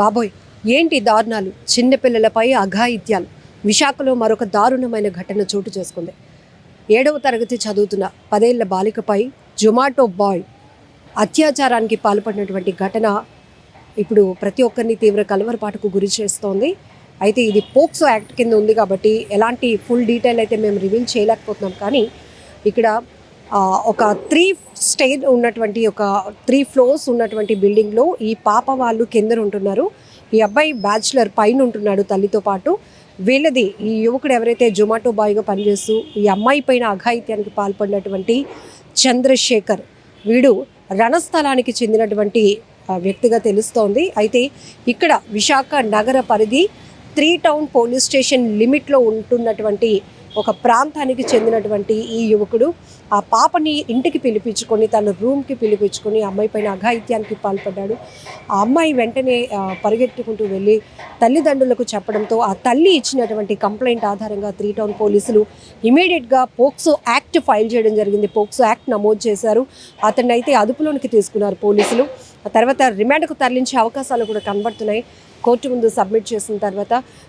బాబోయ్ ఏంటి దారుణాలు? చిన్నపిల్లలపై అఘాయిత్యాలు. విశాఖలో మరొక దారుణమైన ఘటన చోటు చేసుకుంది. ఏడవ తరగతి చదువుతున్న పదేళ్ళ బాలికపై జొమాటో బాయ్ అత్యాచారానికి పాల్పడినటువంటి ఘటన ఇప్పుడు ప్రతి ఒక్కరిని తీవ్ర కలవరపాటుకు గురి చేస్తోంది. అయితే ఇది పోక్సో యాక్ట్ కింద ఉంది కాబట్టి ఎలాంటి ఫుల్ డీటెయిల్ అయితే మేము రివీల్ చేయలేకపోతున్నాం. కానీ ఇక్కడ ఒక త్రీ స్టేజ్ ఉన్నటువంటి ఒక త్రీ ఫ్లోర్స్ ఉన్నటువంటి బిల్డింగ్లో ఈ పాప వాళ్ళు కింద ఉంటున్నారు. ఈ అబ్బాయి బ్యాచులర్ పైన ఉంటున్నాడు తల్లితో పాటు. వీళ్ళది ఈ యువకుడు ఎవరైతే జొమాటో బాయ్గా పనిచేస్తూ ఈ అమ్మాయి పైన అఘాయిత్యానికి పాల్పడినటువంటి చంద్రశేఖర్. వీడు రణస్థలానికి చెందినటువంటి వ్యక్తిగా తెలుస్తోంది. అయితే ఇక్కడ విశాఖ నగర పరిధి త్రీ టౌన్ పోలీస్ స్టేషన్ లిమిట్లో ఉంటున్నటువంటి ఒక ప్రాంతానికి చెందినటువంటి ఈ యువకుడు ఆ పాపని ఇంటికి పిలిపించుకొని తన రూమ్కి పిలిపించుకొని ఆ అమ్మాయి పైన అఘాయిత్యానికి పాల్పడ్డాడు. ఆ అమ్మాయి వెంటనే పరిగెట్టుకుంటూ వెళ్ళి తల్లిదండ్రులకు చెప్పడంతో ఆ తల్లి ఇచ్చినటువంటి కంప్లైంట్ ఆధారంగా త్రీ టౌన్ పోలీసులు ఇమీడియట్గా పోక్సో యాక్ట్ ఫైల్ చేయడం జరిగింది. పోక్సో యాక్ట్ నమోదు చేశారు. అతన్ని అయితే అదుపులోనికి తీసుకున్నారు పోలీసులు. ఆ తర్వాత రిమాండ్కు తరలించే అవకాశాలు కూడా కనబడుతున్నాయి. కోర్టు ముందు సబ్మిట్ చేసిన తర్వాత